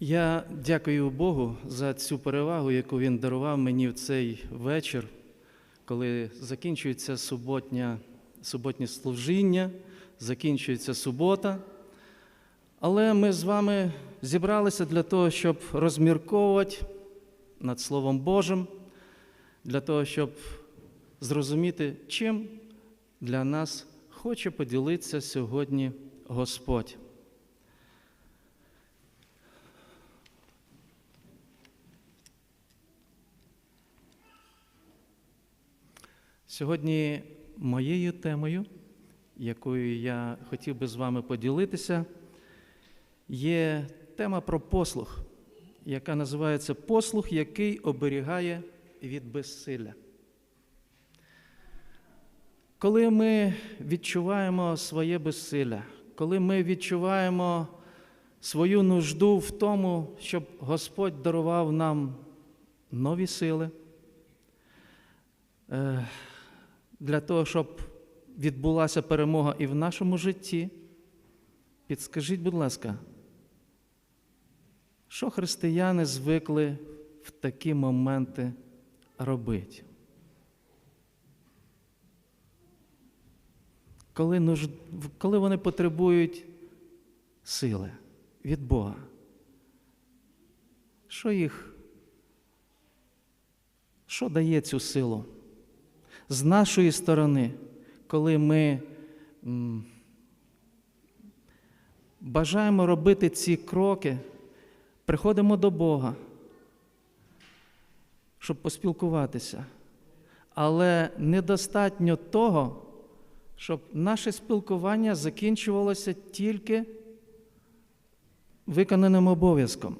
Я дякую Богу за цю перевагу, яку Він дарував мені в цей вечір, коли закінчується суботня, суботнє служіння, закінчується субота. Але ми з вами зібралися для того, щоб розмірковувати над Словом Божим, для того, щоб зрозуміти, чим для нас хоче поділитися сьогодні Господь. Сьогодні моєю темою, якою я хотів би з вами поділитися, є тема про послух, яка називається Послух, який оберігає від безсилля. Коли ми відчуваємо своє безсилля, коли ми відчуваємо свою нужду в тому, щоб Господь дарував нам нові сили, е, для того, щоб відбулася перемога і в нашому житті, підскажіть, будь ласка, що християни звикли в такі моменти робити? Коли, нуж... коли вони потребують сили від Бога, що їх, що дає цю силу? З нашої сторони, коли ми бажаємо робити ці кроки, приходимо до Бога, щоб поспілкуватися. Але недостатньо того, щоб наше спілкування закінчувалося тільки виконаним обов'язком.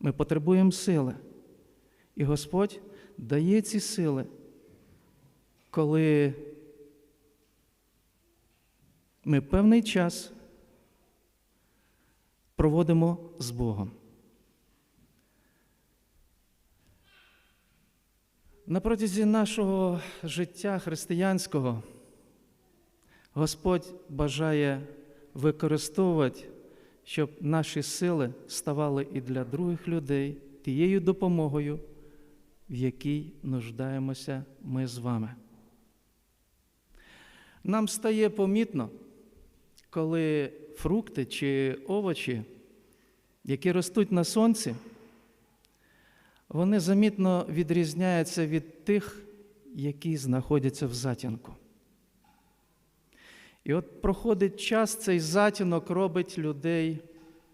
Ми потребуємо сили. І Господь дає ці сили, коли ми певний час проводимо з Богом. На протязі нашого життя християнського Господь бажає використовувати, щоб наші сили ставали і для других людей тією допомогою, в якій нуждаємося ми з вами. Нам стає помітно, коли фрукти чи овочі, які ростуть на сонці, вони замітно відрізняються від тих, які знаходяться в затінку. І от проходить час, цей затінок робить людей,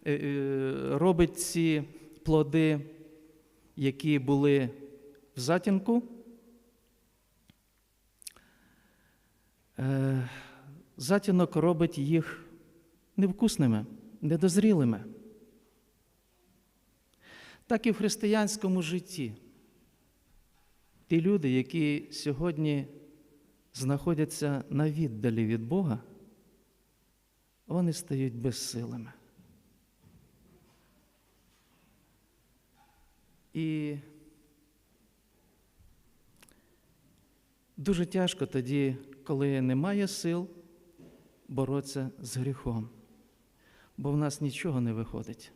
е, е, робить ці плоди, які були в затінку. Е, Затінок робить їх невкусними, недозрілими. Так і в християнському житті. Ті люди, які сьогодні знаходяться на віддалі від Бога, вони стають безсилими. І дуже тяжко тоді, коли немає сил боротися з гріхом, бо в нас нічого не виходить.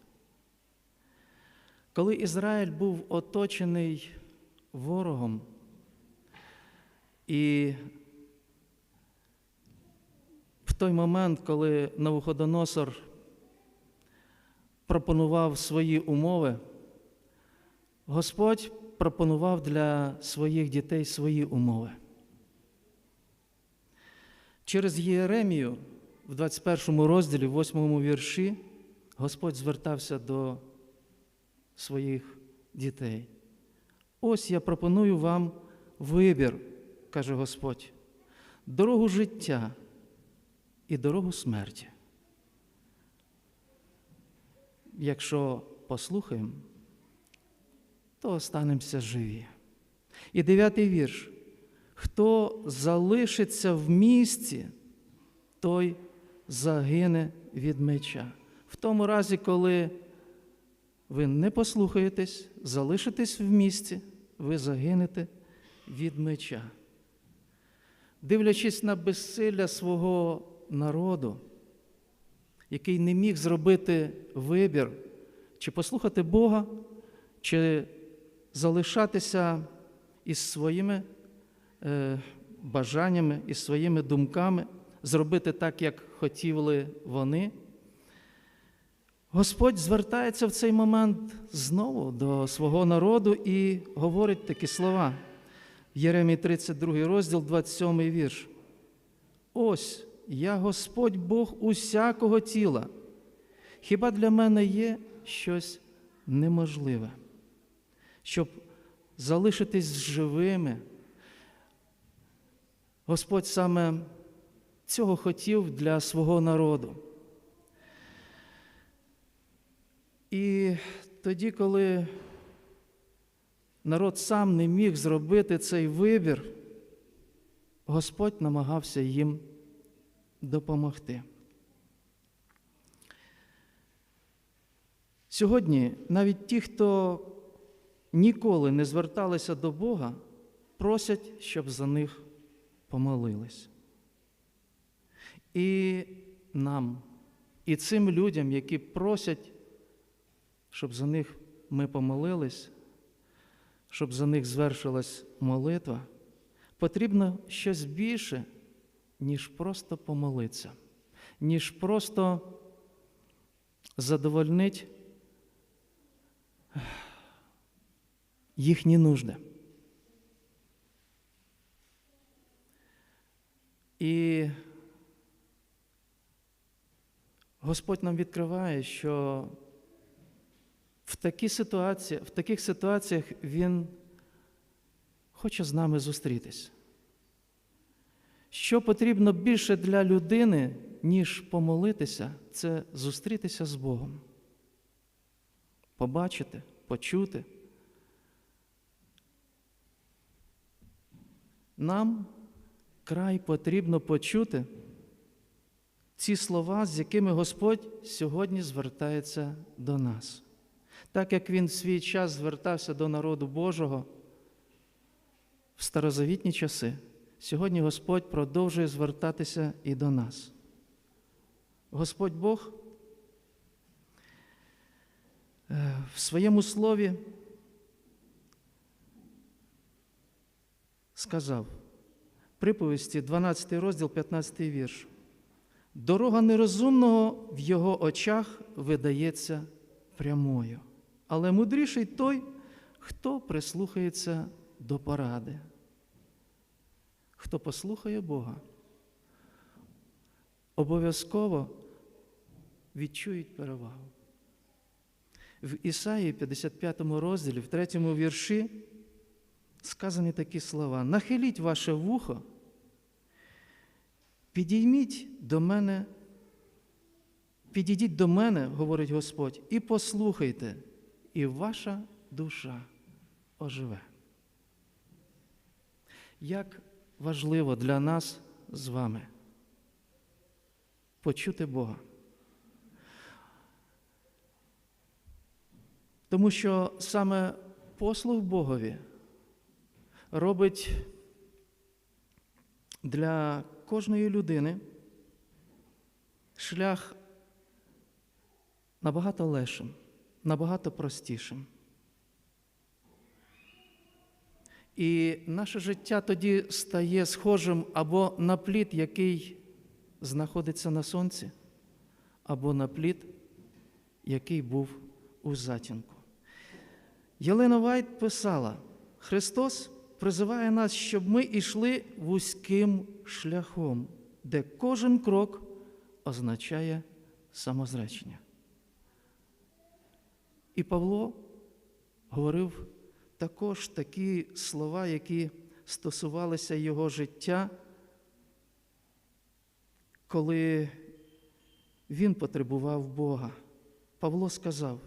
Коли Ізраїль був оточений ворогом, і в той момент, коли Навуходоносор пропонував свої умови, Господь пропонував для своїх дітей свої умови. Через Єремію в 21 розділі, в 8 вірші, Господь звертався до своїх дітей. Ось я пропоную вам вибір, каже Господь, дорогу життя і дорогу смерті. Якщо послухаємо, то останемося живі. І дев'ятий вірш. Хто залишиться в місті, той загине від меча. В тому разі, коли ви не послухаєтесь, залишитесь в місті, ви загинете від меча. Дивлячись на безсилля свого народу, який не міг зробити вибір чи послухати Бога, чи залишатися із своїми бажаннями, із своїми думками, зробити так, як хотіли вони. Господь звертається в цей момент знову до свого народу і говорить такі слова. В Єремії 32 розділ, 27 вірш. Ось я Господь Бог усякого тіла. Хіба для мене є щось неможливе, щоб залишитись живими? Господь саме цього хотів для свого народу. І тоді, коли народ сам не міг зробити цей вибір, Господь намагався їм допомогти. Сьогодні навіть ті, хто ніколи не зверталися до Бога, просять, щоб за них помолились. І нам, і цим людям, які просять, щоб за них ми помолились, щоб за них звершилась молитва, потрібно щось більше, ніж просто помолитися, ніж просто задовольнити їхні нужди. І Господь нам відкриває, що в, такі ситуації, в таких ситуаціях Він хоче з нами зустрітись. Що потрібно більше для людини, ніж помолитися, це зустрітися з Богом. Побачити, почути. Нам край потрібно почути ці слова, з якими Господь сьогодні звертається до нас. Так як Він в свій час звертався до народу Божого в старозавітні часи, сьогодні Господь продовжує звертатися і до нас. Господь Бог е, в своєму слові сказав, приповісті 12 розділ, 15 вірш. Дорога нерозумного в його очах видається прямою, але мудріший той, хто прислухається до поради. Хто послухає Бога, обов'язково відчують перевагу. В Ісаї 55 розділі, в 3 вірші, сказані такі слова: Нахиліть ваше вухо, підійміть до мене, підійдіть до мене, говорить Господь, і послухайте, і ваша душа оживе. Як важливо для нас з вами почути Бога. Тому що саме послуг Богові робить для кожної людини шлях набагато легшим, набагато простішим. І наше життя тоді стає схожим або на плід, який знаходиться на сонці, або на плід, який був у затінку. Єлена Вайт писала: Христос призиває нас, щоб ми йшли вузьким шляхом, де кожен крок означає самозречення. І Павло говорив також такі слова, які стосувалися його життя, коли він потребував Бога. Павло сказав,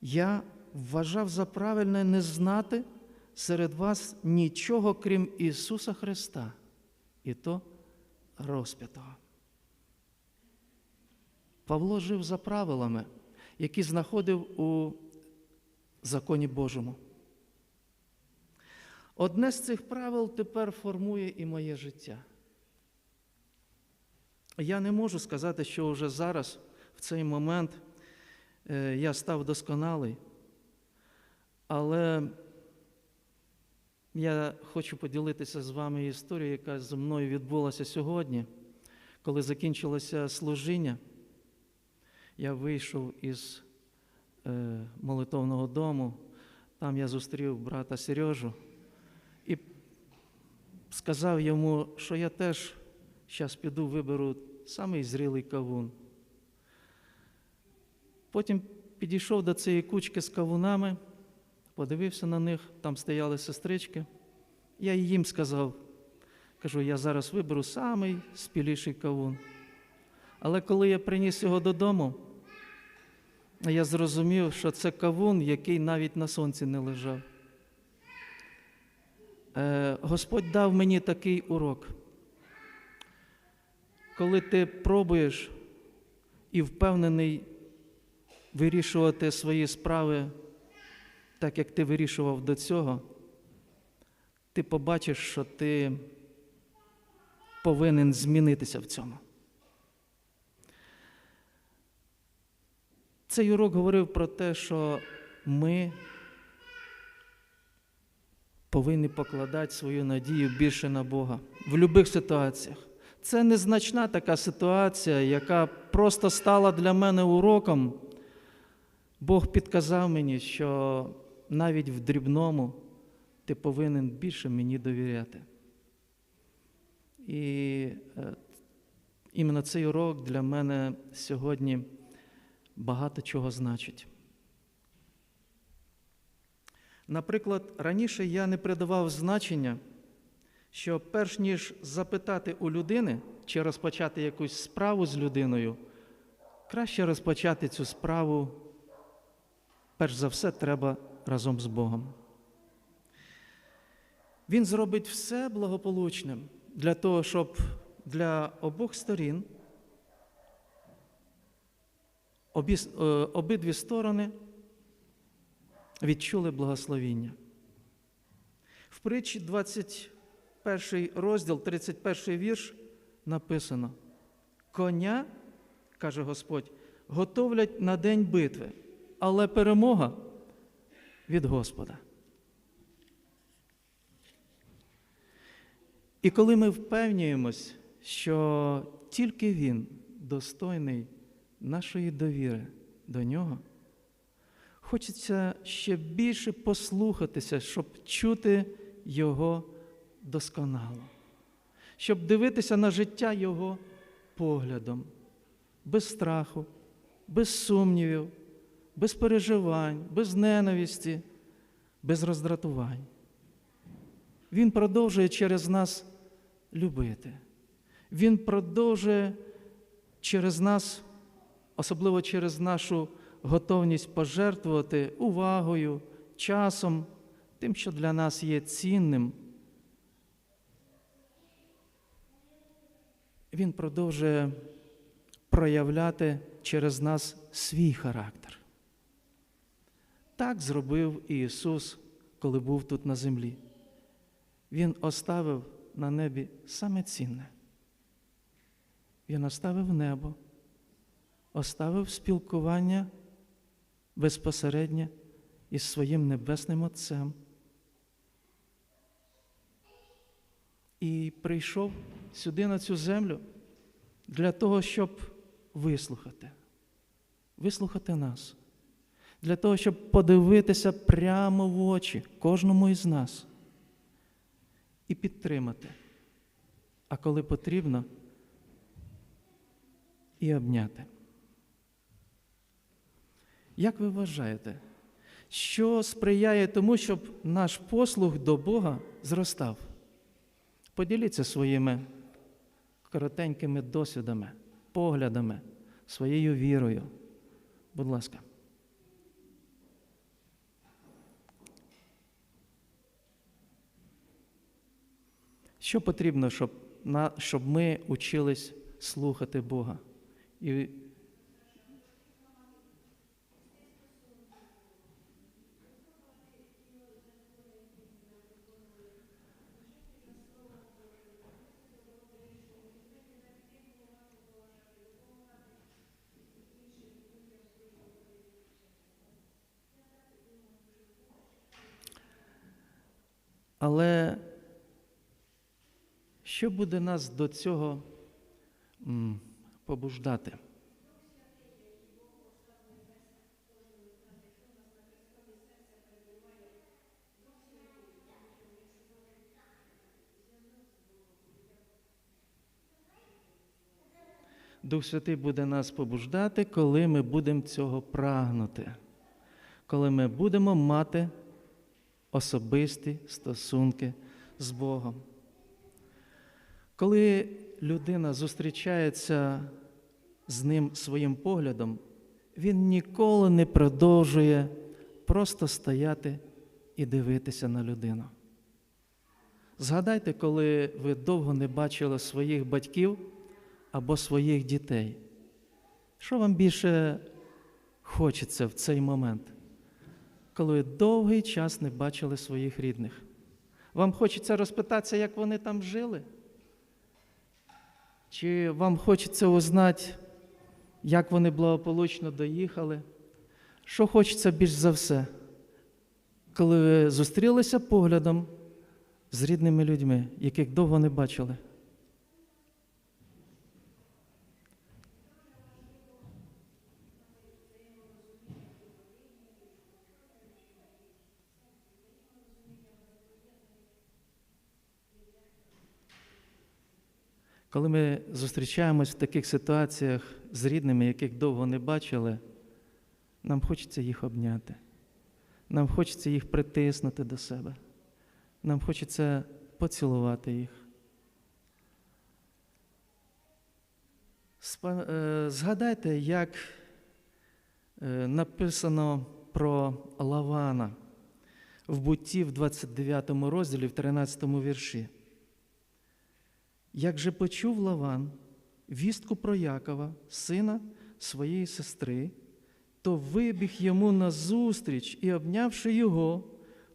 я вважав за правильне не знати серед вас нічого, крім Ісуса Христа, і то розп'ятого. Павло жив за правилами, які знаходив у законі Божому. Одне з цих правил тепер формує і моє життя. Я не можу сказати, що вже зараз, в цей момент, е, я став досконалий, але я хочу поділитися з вами історією, яка зі мною відбулася сьогодні, коли закінчилося служіння. Я вийшов із е, молитовного дому, там я зустрів брата Сережу і сказав йому, що я теж зараз піду виберу самий зрілий кавун. Потім підійшов до цієї кучки з кавунами, подивився на них, там стояли сестрички. Я їм сказав, кажу, я зараз виберу самий спіліший кавун. Але коли я приніс його додому, я зрозумів, що це кавун, який навіть на сонці не лежав. Е, Господь дав мені такий урок. Коли ти пробуєш і впевнений вирішувати свої справи так, як ти вирішував до цього, ти побачиш, що ти повинен змінитися в цьому. Цей урок говорив про те, що ми повинні покладати свою надію більше на Бога в будь-яких ситуаціях. Це незначна така ситуація, яка просто стала для мене уроком. Бог підказав мені, що навіть в дрібному ти повинен більше мені довіряти. І е, іменно цей урок для мене сьогодні багато чого значить. Наприклад, раніше я не придавав значення, що перш ніж запитати у людини чи розпочати якусь справу з людиною, краще розпочати цю справу, перш за все, треба разом з Богом. Він зробить все благополучним для того, щоб для обох сторін обі, е, обидві сторони відчули благословіння. В притчі 21 розділ, 31 вірш написано: Коня, каже Господь, готовлять на день битви, але перемога від Господа. І коли ми впевнюємось, що тільки Він достойний нашої довіри до нього, хочеться ще більше послухатися, щоб чути Його досконало, щоб дивитися на життя Його поглядом, без страху, без сумнівів, без переживань, без ненависті, без роздратувань. Він продовжує через нас любити. Він продовжує через нас, особливо через нашу готовність пожертвувати увагою, часом, тим, що для нас є цінним. Він продовжує проявляти через нас свій характер. Так зробив і Ісус, коли був тут на землі. Він оставив на небі саме цінне. Він оставив небо, оставив спілкування безпосередньо із своїм небесним Отцем. І прийшов сюди на цю землю для того, щоб вислухати, вислухати нас, для того, щоб подивитися прямо в очі кожному із нас і підтримати, а коли потрібно, і обняти. Як ви вважаєте, що сприяє тому, щоб наш послуг до Бога зростав? Поділіться своїми коротенькими досвідами, поглядами, своєю вірою. Будь ласка. Що потрібно, щоб на, щоб ми учились слухати Бога? І Але що буде нас до цього побуждати? Дух Святий буде нас побуждати, коли ми будемо цього прагнути, коли ми будемо мати особисті стосунки з Богом. Коли людина зустрічається з ним своїм поглядом, він ніколи не продовжує просто стояти і дивитися на людину. Згадайте, коли ви довго не бачили своїх батьків або своїх дітей. Що вам більше хочеться в цей момент, коли ви довгий час не бачили своїх рідних? Вам хочеться розпитатися, як вони там жили? Чи вам хочеться узнати, як вони благополучно доїхали? Що хочеться більш за все, коли ви зустрілися поглядом з рідними людьми, яких довго не бачили? Коли ми зустрічаємось в таких ситуаціях з рідними, яких довго не бачили, нам хочеться їх обняти, нам хочеться їх притиснути до себе, нам хочеться поцілувати їх. Е, Згадайте, як е, написано про Лавана в бутті в 29 розділі, в 13 вірші. Як же почув Лаван вістку про Якова, сина своєї сестри, то вибіг йому назустріч і, обнявши його,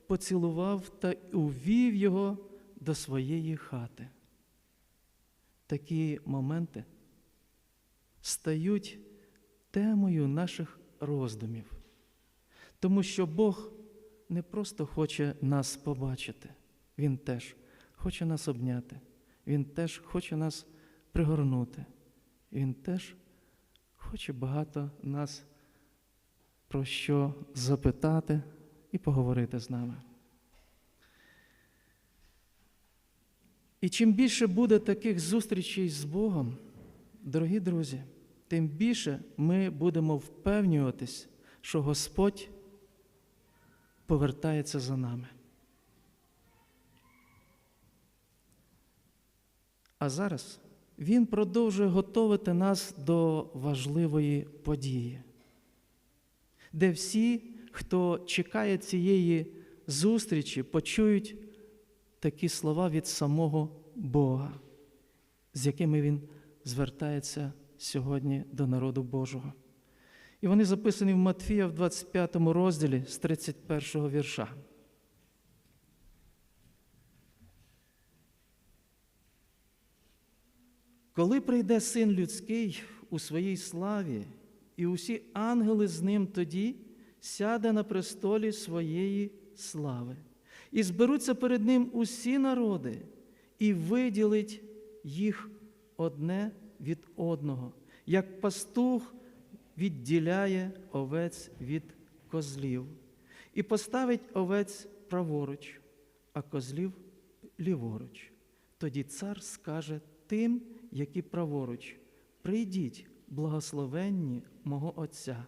поцілував та увів його до своєї хати. Такі моменти стають темою наших роздумів, тому що Бог не просто хоче нас побачити, Він теж хоче нас обняти. Він теж хоче нас пригорнути. Він теж хоче багато нас про що запитати і поговорити з нами. І чим більше буде таких зустрічей з Богом, дорогі друзі, тим більше ми будемо впевнюватись, що Господь повертається за нами. А зараз Він продовжує готувати нас до важливої події, де всі, хто чекає цієї зустрічі, почують такі слова від самого Бога, з якими Він звертається сьогодні до народу Божого. І вони записані в Матфія в 25 розділі з 31 вірша. Коли прийде син людський у своїй славі, і усі ангели з ним тоді сяде на престолі своєї слави, і зберуться перед ним усі народи, і виділить їх одне від одного, як пастух відділяє овець від козлів, і поставить овець праворуч, а козлів ліворуч. Тоді цар скаже тим, які праворуч, прийдіть, благословенні мого Отця,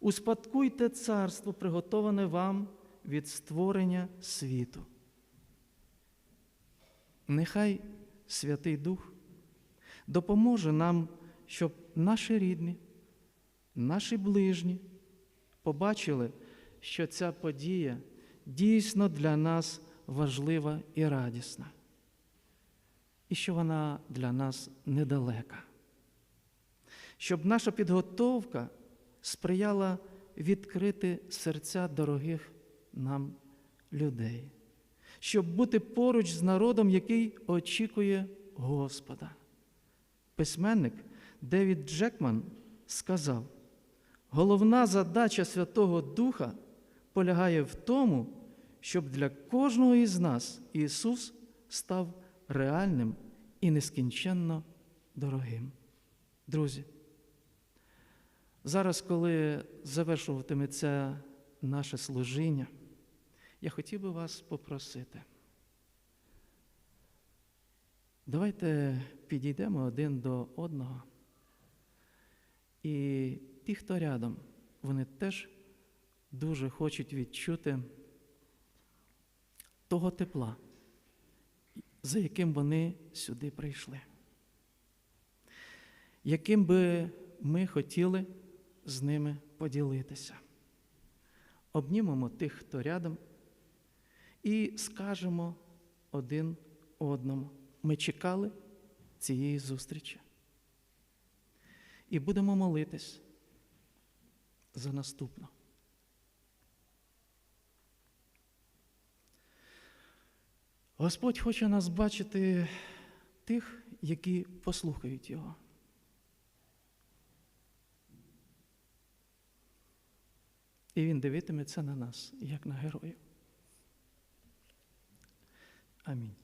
успадкуйте царство, приготоване вам від створення світу. Нехай Святий Дух допоможе нам, щоб наші рідні, наші ближні побачили, що ця подія дійсно для нас важлива і радісна і що вона для нас недалека. Щоб наша підготовка сприяла відкрити серця дорогих нам людей, щоб бути поруч з народом, який очікує Господа. Письменник Девід Джекман сказав: головна задача Святого Духа полягає в тому, щоб для кожного із нас Ісус став реальним і нескінченно дорогим. Друзі, зараз, коли завершуватиметься наше служіння, я хотів би вас попросити. Давайте підійдемо один до одного. І ті, хто рядом, вони теж дуже хочуть відчути того тепла, за яким вони сюди прийшли. Яким би ми хотіли з ними поділитися. Обнімемо тих, хто рядом, і скажемо один одному. Ми чекали цієї зустрічі. І будемо молитись за наступну. Господь хоче нас бачити тих, які послухають Його. І Він дивитиметься на нас, як на героїв. Амінь.